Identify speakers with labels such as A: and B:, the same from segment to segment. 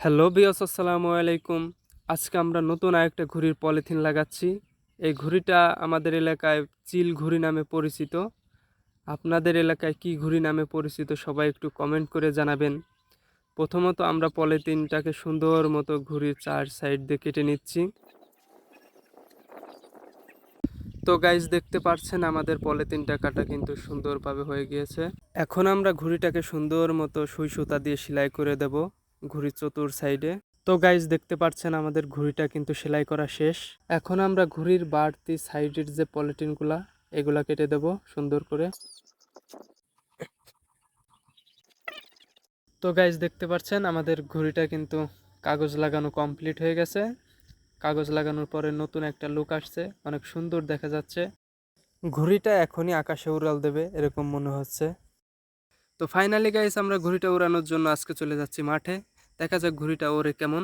A: Hello বিয়স, আসসালামু আলাইকুম। আজকে আমরা নতুন আরেকটা ঘুড়ির পলিথিন লাগাচ্ছি। এই ঘুড়িটা আমাদের এলাকায় চিল ঘুড়ি নামে পরিচিত। আপনাদের এলাকায় কি ঘুড়ি নামে পরিচিত সবাই একটু কমেন্ট করে জানাবেন। প্রথমত আমরা পলিথিনটাকে সুন্দর মতো ঘুড়ির চার সাইড দিয়ে কেটে নিচ্ছি। তো গাইজ দেখতে পাচ্ছেন আমাদের পলিথিনটা কাটা কিন্তু সুন্দরভাবে হয়ে গিয়েছে। এখন আমরা ঘুড়িটাকে সুন্দর মতো সুই সুতা দিয়ে সেলাই করে দেব। ঘুড়ির চতুর সাইডে তো গাইজ দেখতে পাচ্ছেন আমাদের ঘুড়িটা কিন্তু সেলাই করা শেষ। এখন আমরা ঘুড়ির বাড়তি সাইডের যে পলিথিনগুলা এগুলা কেটে দেব সুন্দর করে। তো গাইজ দেখতে পাচ্ছেন আমাদের ঘুড়িটা কিন্তু কাগজ লাগানো কমপ্লিট হয়ে গেছে। কাগজ লাগানোর পরে নতুন একটা লুক আসছে, অনেক সুন্দর দেখা যাচ্ছে। ঘুড়িটা এখনই আকাশে উড়াল দেবে, এরকম মনে হচ্ছে। তো ফাইনালি গাইস আমরা ঘুড়িটা উড়ানোর জন্য আজকে চলে যাচ্ছি মাঠে। দেখা যাক ঘুড়িটা ওরে কেমন।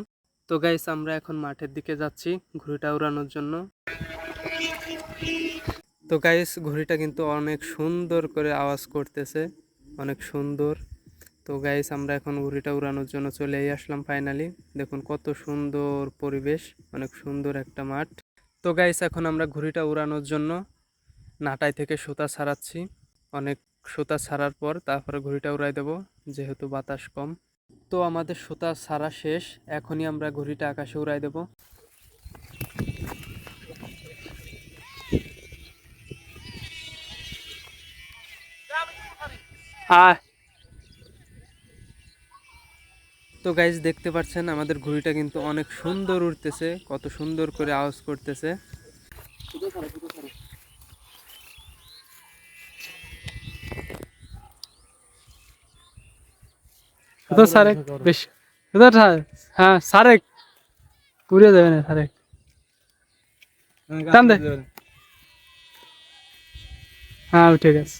A: তো গাইস আমরা এখন মাঠের দিকে যাচ্ছি ঘুড়িটা উড়ানোর জন্য। তো গাইস ঘুড়িটা কিন্তু অনেক সুন্দর করে আওয়াজ করতেছে। অনেক সুন্দর। তো গাইস আমরা এখন ঘুড়িটা উড়ানোর জন্য চলেই আসলাম ফাইনালি দেখুন কত সুন্দর পরিবেশ, অনেক সুন্দর একটা মাঠ। তো গাইস এখন আমরা ঘুড়িটা উড়ানোর জন্য নাটাই থেকে সুতা ছাড়াচ্ছি। অনেক সুতা ছাড়ার পর তারপরে ঘড়িটা উড়াই দেব, যেহেতু বাতাস কম। তো আমাদের সুতা ছাড়া শেষ, এখনই আমরা ঘুড়িটা আকাশে উড়াই দেব। তো গাইজ দেখতে পাচ্ছেন, আমাদের ঘুড়িটা কিন্তু অনেক সুন্দর উড়তেছে, কত সুন্দর করে আওয়াজ করতেছে।
B: তো সারেক বেশ এটা হ্যাঁ সারেক পুড়ে যাবে না সারেক টান দে। হ্যাঁ ঠিক আছে।